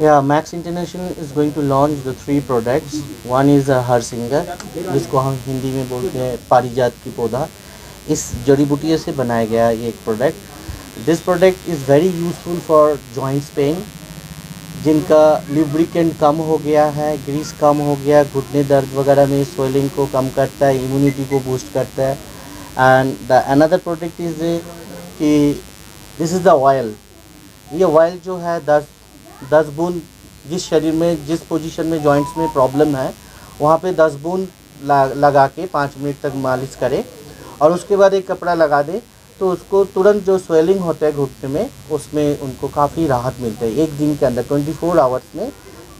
Yeah, Max International is going to launch the three products. One is a हर सिंगर जिसको हम हिंदी में बोलते हैं पारिजात की पौधा। इस जड़ी बूटियों से बनाया गया ये एक product this product is very useful for joints pain जिनका लिब्रिकेंट कम हो गया है ग्रीस कम हो गया घुटने दर्द वगैरह में स्वेलिंग को कम करता है इम्यूनिटी को बूस्ट करता है। And the another product is कि दिस इज़ द ऑयल ये ऑयल जो है दस दस बूंद जिस शरीर में, जिस पोजीशन में जॉइंट्स में प्रॉब्लम है, वहाँ पे दस बूंद लगा के पाँच मिनट तक मालिश करें और उसके बाद एक कपड़ा लगा दें तो उसको तुरंत जो स्वेलिंग होता है घुटने में, उसमें उनको काफ़ी राहत मिलती है। एक दिन के अंदर ट्वेंटी फोर आवर्स में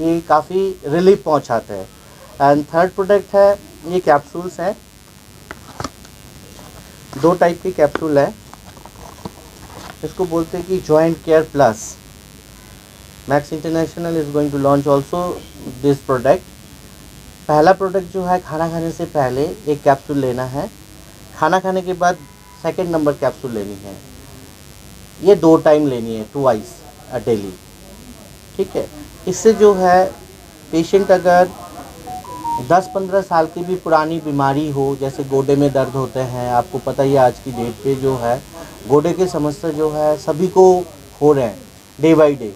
ये काफ़ी रिलीफ पहुँचाता है। एंड थर्ड प्रोडक्ट है, ये कैप्सूल्स हैं। दो टाइप के कैप्सूल है। इसको बोलते हैं कि joint care plus max international is going to launch also this product पहला प्रोडक्ट जो है, खाना खाने से पहले एक कैप्सूल लेना है। खाना खाने के बाद सेकंड नंबर कैप्सूल लेनी है। ये दो टाइम लेनी है टू आइस डेली ठीक है? इससे जो है पेशेंट अगर 10-15 साल की भी पुरानी बीमारी हो, जैसे गोडे में दर्द होते हैं, आपको पता ही है आज की डेट पे जो है, गोडे के समस्या जो है, सभी को हो रहे हैं डे बाई डे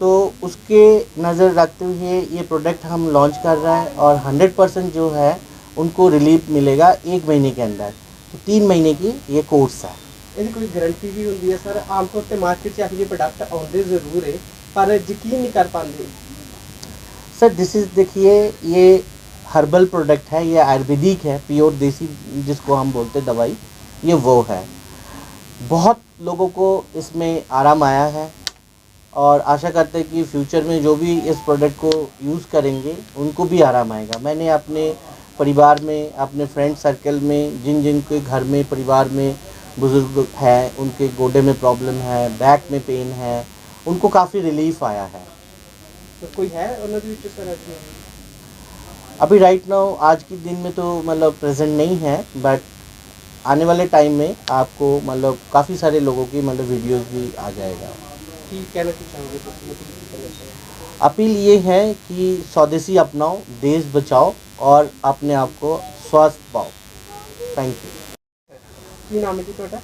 तो उसके नज़र रखते हुए ये प्रोडक्ट हम लॉन्च कर रहे हैं और 100 परसेंट जो है उनको रिलीफ मिलेगा एक महीने के अंदर तो तीन महीने की ये कोर्स है ਇਹਦੀ ਕੋਈ ਗਾਰੰਟੀ ਵੀ ਹੁੰਦੀ ਹੈ ਸਰ ਆਮ ਤੌਰ ਤੇ ਮਾਰਕੀਟ 'ਚ ਇਹੋ ਜਿਹੇ ਪ੍ਰੋਡਕਟ ਆਉਂਦੇ ਜ਼ਰੂਰ ਹੈ ਪਰ ਯਕੀਨ ਨਹੀਂ ਕਰ ਪਾਉਂਦੇ सर दिस इज़ देखिए ये हर्बल प्रोडक्ट है ये आयुर्वेदिक है प्योर देसी जिसको हम बोलते हैं दवाई ये वो है बहुत लोगों को इसमें आराम आया है और आशा करते हैं कि फ्यूचर में जो भी इस प्रोडक्ट को यूज़ करेंगे उनको भी आराम आएगा। मैंने अपने परिवार में अपने फ्रेंड सर्कल में जिन जिन के घर में परिवार में बुज़ुर्ग हैं उनके गोडे में प्रॉब्लम है बैक में पेन है उनको काफ़ी रिलीफ आया है। तो कोई है अभी राइट नाउ आज के दिन में तो मतलब प्रेजेंट नहीं है बट आने वाले टाइम में आपको मतलब काफ़ी सारे लोगों की मतलब वीडियोस भी आ जाएगा। ਕੀ ਕਹਿਣਾ ਕੀ ਚਾਹੋਗੇ ਤੁਸੀਂ ਮਤਲਬ ਕੀ ਕਹਿਣਾ ਚਾਹੋਗੇ अपील ये है कि स्वदेशी अपनाओ देश बचाओ और अपने आप को स्वस्थ पाओ थैंक यू ਕੀ ਨਾਮ ਹੈ ਜੀ ਤੁਹਾਡਾ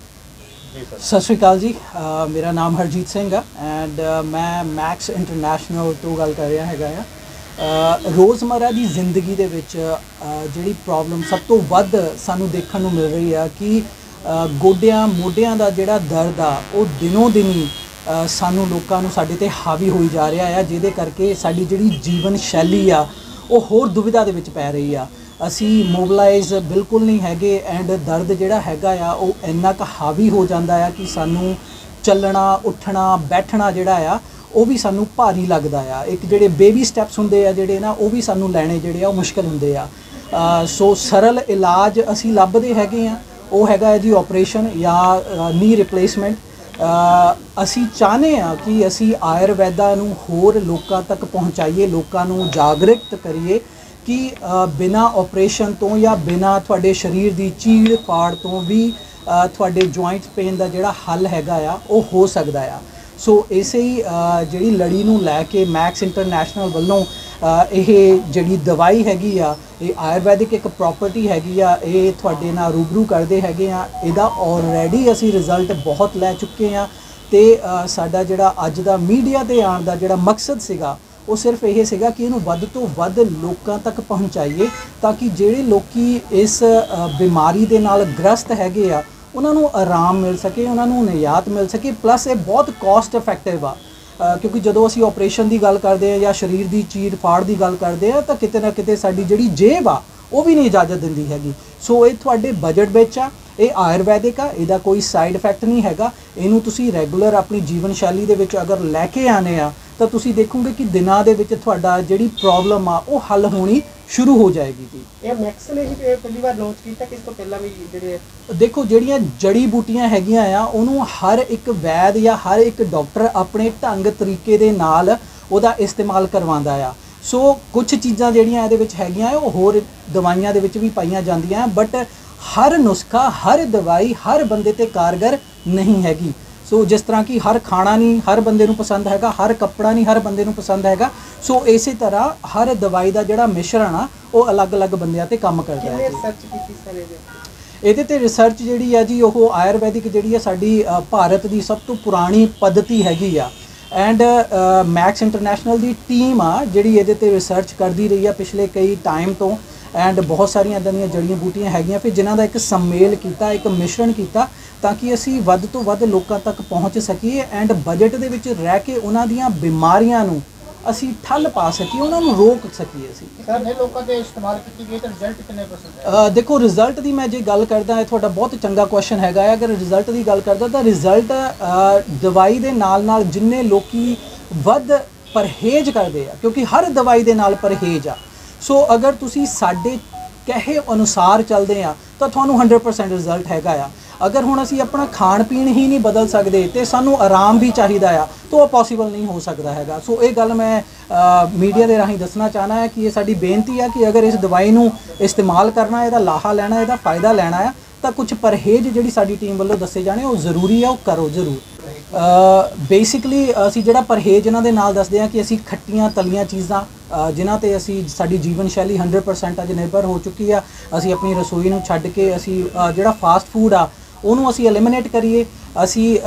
ਸਤਿ ਸ਼੍ਰੀ ਅਕਾਲ ਜੀ ਅ, ਮੇਰਾ ਨਾਮ ਹਰਜੀਤ ਸਿੰਘ ਆ ਐਂਡ ਮੈਂ ਮੈਕਸ ਇੰਟਰਨੈਸ਼ਨਲ ਤੋਂ ਗੱਲ ਕਰ ਰਿਹਾ ਹੈਗਾ ਆ ਅ, ਰੋਜ਼ਮਰਰਾ ਦੀ ਜ਼ਿੰਦਗੀ ਦੇ ਵਿੱਚ ਅ, ਜਿਹੜੀ ਪ੍ਰੋਬਲਮ ਸਭ ਤੋਂ ਵੱਧ ਸਾਨੂੰ ਦੇਖਣ ਨੂੰ ਮਿਲ ਰਹੀ ਆ ਕਿ ਅ, ਗੋਡਿਆਂ ਮੋਢਿਆਂ ਦਾ ਜਿਹੜਾ ਦਰਦ ਆ ਉਹ ਦਿਨੋਂ ਦਿਨੀ ਅ, ਸਾਨੂੰ ਲੋਕਾਂ ਨੂੰ ਸਾਡੇ ਤੇ ਹਾਵੀ ਹੋਈ ਜਾ ਰਿਹਾ ਆ, ਜਿਹਦੇ ਕਰਕੇ ਸਾਡੀ ਜਿਹੜੀ ਜੀਵਨ ਸ਼ੈਲੀ ਆ, ਉਹ ਹੋਰ ਦੁਵਿਧਾ ਦੇ ਵਿੱਚ ਪੈ ਰਹੀ ਆ। ਅਸੀਂ ਮੋਬਿਲਾਈਜ਼ ਬਿਲਕੁਲ ਨਹੀਂ ਹੈਗੇ ਐਂਡ ਦਰਦ ਜਿਹੜਾ ਹੈਗਾ ਆ, ਉਹ ਇੰਨਾ ਕੁ ਹਾਵੀ ਹੋ ਜਾਂਦਾ ਆ ਕਿ ਸਾਨੂੰ ਚੱਲਣਾ, ਉੱਠਣਾ, ਬੈਠਣਾ ਜਿਹੜਾ ਆ, ਉਹ ਵੀ ਸਾਨੂੰ ਭਾਰੀ ਲੱਗਦਾ ਆ। ਇੱਕ ਜਿਹੜੇ ਬੇਬੀ ਸਟੈਪਸ ਹੁੰਦੇ ਆ ਜਿਹੜੇ ਨਾ, ਉਹ ਵੀ ਸਾਨੂੰ ਲੈਣੇ ਜਿਹੜੇ ਆ, ਉਹ ਮੁਸ਼ਕਲ ਹੁੰਦੇ ਆ। ਸੋ ਸਰਲ ਇਲਾਜ ਅਸੀਂ ਲੱਭਦੇ ਹੈਗੇ ਆ। ਉਹ ਹੈਗਾ ਹੈ ਜੀ ਆਪਰੇਸ਼ਨ ਜਾਂ ਨੀ ਰਿਪਲੇਸਮੈਂਟ ਅਸੀਂ ਚਾਹੁੰਦੇ ਆ ਕਿ ਅਸੀਂ ਆਯੁਰਵੈਦਾ ਨੂੰ ਹੋਰ ਲੋਕਾਂ ਤੱਕ ਪਹੁੰਚਾਈਏ ਲੋਕਾਂ ਨੂੰ ਜਾਗਰਿਤ ਕਰੀਏ ਕਿ ਅ, ਬਿਨਾਂ ਆਪਰੇਸ਼ਨ ਤੋਂ ਜਾਂ ਬਿਨਾਂ ਤੁਹਾਡੇ ਸਰੀਰ ਦੀ ਚੀੜ ਪਾੜ ਤੋਂ ਵੀ ਤੁਹਾਡੇ ਜੁਆਇੰਟ ਪੇਨ ਦਾ ਜਿਹੜਾ ਹੱਲ ਹੈਗਾ ਆ ਉਹ ਹੋ ਸਕਦਾ ਆ। ਸੋ ਇਸੇ ਹੀ ਜਿਹੜੀ ਲੜੀ ਨੂੰ ਲੈ ਕੇ ਮੈਕਸ ਇੰਟਰਨੈਸ਼ਨਲ ਵੱਲੋਂ ਇਹ ਜਿਹੜੀ ਦਵਾਈ ਹੈਗੀ ਆ, ਇਹ ਆਯੁਰਵੈਦਿਕ ਇੱਕ ਪ੍ਰਾਪਰਟੀ ਹੈਗੀ ਆ, ਇਹ ਤੁਹਾਡੇ ਨਾਲ ਰੂਬਰੂ ਕਰਦੇ ਹੈਗੇ ਆ। ਇਹਦਾ ਆਲਰੇਡੀ ਅਸੀਂ ਰਿਜ਼ਲਟ ਬਹੁਤ ਲੈ ਚੁੱਕੇ ਆ ਤੇ ਸਾਡਾ ਜਿਹੜਾ ਅੱਜ ਦਾ ਮੀਡੀਆ ਤੇ ਆਉਣ ਦਾ ਜਿਹੜਾ ਮਕਸਦ ਸੀਗਾ, ਉਹ ਸਿਰਫ ਇਹ ਸੀਗਾ ਕਿ ਇਹਨੂੰ ਵੱਧ ਤੋਂ ਵੱਧ ਲੋਕਾਂ ਤੱਕ ਪਹੁੰਚਾਈਏ ਤਾਂ ਕਿ ਜਿਹੜੇ ਲੋਕੀ ਇਸ ਬਿਮਾਰੀ ਦੇ ਨਾਲ ਗ੍ਰਸਤ ਹੈਗੇ ਆ, ਉਹਨਾਂ ਨੂੰ ਆਰਾਮ ਮਿਲ ਸਕੇ, ਉਹਨਾਂ ਨੂੰ ਨਿਯਾਤ ਮਿਲ ਸਕੇ ਪਲੱਸ ਇਹ ਬਹੁਤ ਕਾਸਟ ਇਫੈਕਟਿਵ ਆ। ਕਿਉਂਕਿ ਜਦੋਂ ਅਸੀਂ ਆਪਰੇਸ਼ਨ ਦੀ ਗੱਲ ਕਰਦੇ ਆ ਜਾਂ ਸਰੀਰ ਦੀ ਚੀਰ ਫਾੜ ਦੀ ਗੱਲ ਕਰਦੇ ਆ ਤਾਂ ਕਿਤੇ ਨਾ ਕਿਤੇ ਸਾਡੀ ਜਿਹੜੀ ਜੇਬ ਆ, ਉਹ ਵੀ ਨਹੀਂ ਇਜਾਜ਼ਤ ਦਿੰਦੀ ਹੈਗੀ। ਸੋ ਇਹ ਤੁਹਾਡੇ ਬਜਟ ਵਿੱਚ ਆ, ਇਹ ਆਯੁਰਵੈਦਿਕ ਆ, ਇਹਦਾ ਕੋਈ ਸਾਈਡ ਇਫੈਕਟ ਨਹੀਂ ਹੈਗਾ। ਇਹਨੂੰ ਤੁਸੀਂ ਰੈਗੂਲਰ ਆਪਣੀ ਜੀਵਨ ਸ਼ੈਲੀ ਦੇ ਵਿੱਚ ਅਗਰ ਲੈ ਕੇ ਆਨੇ ਆ ਤਾਂ ਤੁਸੀਂ ਦੇਖੋਗੇ ਕਿ ਦਿਨਾਂ ਦੇ ਵਿੱਚ ਤੁਹਾਡਾ ਜਿਹੜੀ ਪ੍ਰੋਬਲਮ ਆ ਉਹ ਹੱਲ ਹੋਣੀ ਸ਼ੁਰੂ ਹੋ ਜਾਏਗੀ ਜੀ। ਇਹ ਮੈਕਸ ਨੇ ਹੀ ਪਹਿਲੀ ਵਾਰ ਲਾਂਚ ਕੀਤਾ ਕਿ ਇਸ ਤੋਂ ਪਹਿਲਾਂ ਵੀ ਜਿਹੜੇ ਦੇਖੋ ਜਿਹੜੀਆਂ ਜੜੀ ਬੂਟੀਆਂ ਹੈਗੀਆਂ ਆ ਉਹਨੂੰ ਹਰ ਇੱਕ ਵੈਦ ਜਾਂ ਹਰ ਇੱਕ ਡਾਕਟਰ ਆਪਣੇ ਢੰਗ ਤਰੀਕੇ ਦੇ ਨਾਲ ਉਹਦਾ ਇਸਤੇਮਾਲ ਕਰਵਾਉਂਦਾ ਆ। ਸੋ ਕੁਝ ਚੀਜ਼ਾਂ ਜਿਹੜੀਆਂ ਇਹਦੇ ਵਿੱਚ ਹੈਗੀਆਂ ਉਹ ਹੋਰ ਦਵਾਈਆਂ ਦੇ ਵਿੱਚ ਵੀ ਪਾਈਆਂ ਜਾਂਦੀਆਂ ਬਟ ਹਰ ਨੁਸਖਾ ਹਰ ਦਵਾਈ ਹਰ ਬੰਦੇ ਤੇ ਕਾਰਗਰ ਨਹੀਂ ਹੈਗੀ। ਸੋ ਜਿਸ ਤਰ੍ਹਾਂ ਕਿ ਹਰ ਖਾਣਾ ਨਹੀਂ ਹਰ ਬੰਦੇ ਨੂੰ ਪਸੰਦ ਹੈਗਾ ਹਰ ਕੱਪੜਾ ਨਹੀਂ ਹਰ ਬੰਦੇ ਨੂੰ ਪਸੰਦ ਹੈਗਾ। ਸੋ ਇਸੇ ਤਰ੍ਹਾਂ ਹਰ ਦਵਾਈ ਦਾ ਜਿਹੜਾ ਮਿਸ਼ਰਣ ਆ ਉਹ ਅਲੱਗ-ਅਲੱਗ ਬੰਦਿਆਂ ਤੇ ਕੰਮ ਕਰਦਾ ਹੈ ਕੀਤੀ ਸਰ ਇਹਦੇ ਤੇ ਰਿਸਰਚ ਜਿਹੜੀ ਹੈ ਜੀ ਉਹ ਆਯੁਰਵੈਦਿਕ ਜਿਹੜੀ ਹੈ ਸਾਡੀ ਭਾਰਤ ਦੀ ਸਭ ਤੋਂ ਪੁਰਾਣੀ ਪੱਧਤੀ ਹੈਗੀ ਆ। ਐਂਡ ਮੈਕਸ ਇੰਟਰਨੈਸ਼ਨਲ ਦੀ ਟੀਮ ਆ ਜਿਹੜੀ ਇਹਦੇ ਤੇ ਰਿਸਰਚ ਕਰਦੀ ਰਹੀ ਆ ਪਿਛਲੇ ਕਈ ਟਾਈਮ ਤੋਂ। ਐਂਡ ਬਹੁਤ ਸਾਰੀਆਂ ਇਦਾਂ ਦੀਆਂ ਜੜੀਆਂ ਬੂਟੀਆਂ ਹੈਗੀਆਂ ਫਿਰ ਜਿਨ੍ਹਾਂ ਦਾ ਇੱਕ ਸੰਮੇਲ ਕੀਤਾ ਇੱਕ ਮਿਸ਼ਰਣ ਕੀਤਾ ਤਾਂ ਕਿ ਅਸੀਂ ਵੱਧ ਤੋਂ ਵੱਧ ਲੋਕਾਂ ਤੱਕ ਪਹੁੰਚ ਸਕੀਏ ਐਂਡ ਬਜਟ ਦੇ ਵਿੱਚ ਰਹਿ ਕੇ ਉਹਨਾਂ ਦੀਆਂ ਬਿਮਾਰੀਆਂ ਨੂੰ ਅਸੀਂ ਠੱਲ ਪਾ ਸਕੀਏ ਉਹਨਾਂ ਨੂੰ ਰੋਕ ਸਕੀਏ ਅਸੀਂ। ਸਰ ਨੇ ਲੋਕਾਂ ਦੇ ਇਸਤੇਮਾਲ ਕੀਤੀ ਗਈ ਤਾਂ ਰਿਜ਼ਲਟ ਕਿੰਨੇ ਪਰਸੈਂਟ ਹੈ? ਦੇਖੋ ਰਿਜ਼ਲਟ ਦੀ ਮੈਂ ਜੇ ਗੱਲ ਕਰਦਾ ਇਹ ਤੁਹਾਡਾ ਬਹੁਤ ਚੰਗਾ ਕੁਐਸਚਨ ਹੈਗਾ ਹੈ। ਅਗਰ ਰਿਜ਼ਲਟ ਦੀ ਗੱਲ ਕਰਦਾ ਤਾਂ ਰਿਜ਼ਲਟ ਦਵਾਈ ਦੇ ਨਾਲ ਨਾਲ ਜਿੰਨੇ ਲੋਕੀ ਵੱਧ ਪਰਹੇਜ਼ ਕਰਦੇ ਆ ਕਿਉਂਕਿ ਹਰ ਦਵਾਈ ਦੇ ਨਾਲ ਪਰਹੇਜ਼ ਆ। ਸੋ ਅਗਰ ਤੁਸੀਂ ਸਾਡੇ ਕਹੇ ਅਨੁਸਾਰ ਚੱਲਦੇ ਆ, ਤਾਂ ਤੁਹਾਨੂੰ 100% ਰਿਜ਼ਲਟ ਹੈਗਾ ਆ। ਅਗਰ ਹੁਣ ਅਸੀਂ ਆਪਣਾ ਖਾਣ ਪੀਣ ਹੀ ਨਹੀਂ ਬਦਲ ਸਕਦੇ ਤੇ ਸਾਨੂੰ ਆਰਾਮ ਵੀ ਚਾਹੀਦਾ ਆ, ਤਾਂ ਉਹ ਪੋਸੀਬਲ ਨਹੀਂ ਹੋ ਸਕਦਾ ਹੈਗਾ। ਸੋ ਇਹ ਗੱਲ ਮੈਂ ਮੀਡੀਆ ਦੇ ਰਾਹੀਂ ਦੱਸਣਾ ਚਾਹਨਾ ਹੈ ਕਿ ਇਹ ਸਾਡੀ ਬੇਨਤੀ ਹੈ ਕਿ ਅਗਰ ਇਸ ਦਵਾਈ ਨੂੰ ਇਸਤੇਮਾਲ ਕਰਨਾ ਇਹਦਾ ਲਾਹਾ ਲੈਣਾ ਇਹਦਾ ਫਾਇਦਾ ਲੈਣਾ ਆ ਤਾਂ ਕੁਝ ਪਰਹੇਜ਼ ਜਿਹੜੀ ਸਾਡੀ ਟੀਮ ਵੱਲੋਂ ਦੱਸੇ ਜਾਣੇ, ਉਹ ਜ਼ਰੂਰੀ ਆ, ਉਹ ਕਰੋ ਜ਼ਰੂਰ। ਬੇਸਿਕਲੀ ਅਸੀਂ ਜਿਹੜਾ ਪਰਹੇਜ਼ ਇਹਨਾਂ ਦੇ ਨਾਲ ਦੱਸਦੇ ਆ ਕਿ ਅਸੀਂ ਖੱਟੀਆਂ ਤਲੀਆਂ ਚੀਜ਼ਾਂ ਅ, ਜਿਨ੍ਹਾਂ ਤੇ ਅਸੀਂ ਸਾਡੀ ਜੀਵਨ ਸ਼ੈਲੀ 100% ਅੱਜ ਨਿਰਭਰ ਹੋ ਚੁੱਕੀ ਆ। ਅਸੀਂ ਆਪਣੀ ਰਸੋਈ ਨੂੰ ਛੱਡ ਕੇ ਅਸੀਂ ਜਿਹੜਾ ਫਾਸਟ ਫੂਡ ਆ ਉਹਨੂੰ ਅਸੀਂ ਐਲੀਮੀਨੇਟ ਕਰੀਏ। ਅਸੀਂ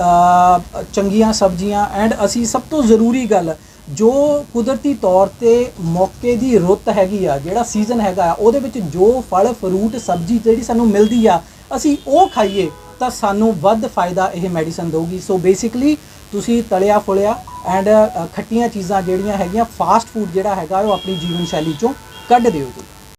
ਚੰਗੀਆਂ ਸਬਜ਼ੀਆਂ ਐਂਡ ਅਸੀਂ ਸਭ ਤੋਂ ਜ਼ਰੂਰੀ ਗੱਲ ਜੋ ਕੁਦਰਤੀ ਤੌਰ ਤੇ ਮੌਕੇ ਦੀ ਰੁੱਤ ਹੈਗੀ ਆ ਜਿਹੜਾ ਸੀਜ਼ਨ ਹੈਗਾ ਆ ਉਹਦੇ ਵਿੱਚ ਜੋ ਫਲ ਫਰੂਟ ਸਬਜ਼ੀ ਜਿਹੜੀ ਸਾਨੂੰ ਮਿਲਦੀ ਆ ਅਸੀਂ ਉਹ ਖਾਈਏ। ਤਾਂ ਸਾਨੂੰ ਵੱਧ ਫਾਇਦਾ ਇਹ ਮੈਡੀਸਨ ਦੇਊਗੀ। ਸੋ ਬੇਸਿਕਲੀ ਤੁਸੀਂ ਤਲਿਆ ਫੁਲਿਆ ਐਂਡ ਖੱਟੀਆਂ ਚੀਜ਼ਾਂ ਜਿਹੜੀਆਂ ਹੈਗੀਆਂ ਫਾਸਟ ਫੂਡ ਜਿਹੜਾ ਹੈਗਾ, ਉਹ ਆਪਣੀ ਜੀਵਨ ਸ਼ੈਲੀ ਚੋਂ ਕੱਢ ਦਿਓ ਜੀ।